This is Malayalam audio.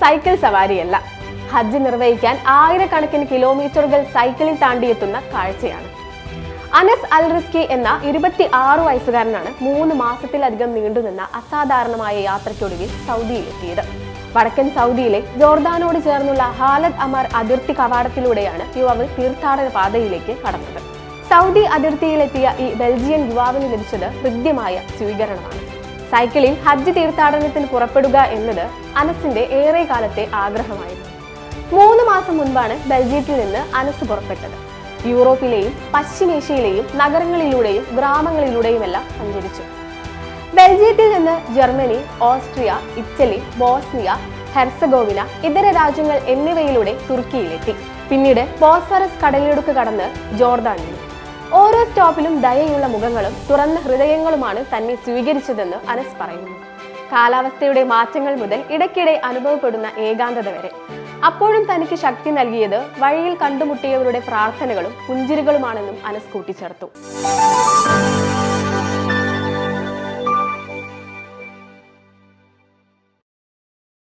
സൈക്കിൾ സവാരിയല്ല. ഹജ്ജ് നിർവഹിക്കാൻ ആയിരക്കണക്കിന് കിലോമീറ്ററുകൾ സൈക്കിളിൽ താണ്ടിയെത്തുന്ന കാഴ്ചയാണ്. അനസ് അൽ റിസ്കി എന്ന ഇരുപത്തി ആറ് വയസ്സുകാരനാണ് മൂന്ന് മാസത്തിലധികം നീണ്ടുനിന്ന അസാധാരണമായ യാത്രയ്ക്കൊടുവിൽ സൗദിയിലെത്തിയത്. വടക്കൻ സൗദിയിലെ ജോർദാനോട് ചേർന്നുള്ള ഹാലദ് അമർ അതിർത്തി കവാടത്തിലൂടെയാണ് യുവാവ് തീർത്ഥാടന പാതയിലേക്ക് കടന്നത്. സൗദി അതിർത്തിയിലെത്തിയ ഈ ബെൽജിയൻ യുവാവിന് ലഭിച്ചത് ഹൃദ്യമായ സ്വീകരണമാണ്. സൈക്കിളിൽ ഹജ്ജ് തീർത്ഥാടനത്തിന് പുറപ്പെടുക എന്നത് അനസിന്റെ ഏറെ കാലത്തെ ആഗ്രഹമായിരുന്നു. മൂന്ന് മാസം മുൻപാണ് ബെൽജിയത്തിൽ നിന്ന് അനസ് പുറപ്പെട്ടത്. യൂറോപ്പിലെയും പശ്ചിമേഷ്യയിലെയും നഗരങ്ങളിലൂടെയും ഗ്രാമങ്ങളിലൂടെയുമെല്ലാം സഞ്ചരിച്ചു. ബെൽജിയത്തിൽ നിന്ന് Germany Austria Italy Bosnia Herzegovina ഇതര രാജ്യങ്ങൾ എന്നിവയിലൂടെ തുർക്കിയിലെത്തി. പിന്നീട് ബോസ്ഫറസ് കടലിടുക്ക് കടന്ന് ജോർദാനിൽ ഓരോ സ്റ്റോപ്പിലും ദയയുള്ള മുഖങ്ങളും തുറന്ന ഹൃദയങ്ങളുമാണ് തന്നെ സ്വീകരിച്ചതെന്ന് അനസ് പറയുന്നു. കാലാവസ്ഥയുടെ മാറ്റങ്ങൾ മുതൽ ഇടയ്ക്കിടെ അനുഭവപ്പെടുന്ന ഏകാന്തത വരെ. അപ്പോഴും തനിക്ക് ശക്തി നൽകിയത് വഴിയിൽ കണ്ടുമുട്ടിയവരുടെ പ്രാർത്ഥനകളും പുഞ്ചിരികളുമാണെന്നും അനസ് കൂട്ടിച്ചേർത്തു.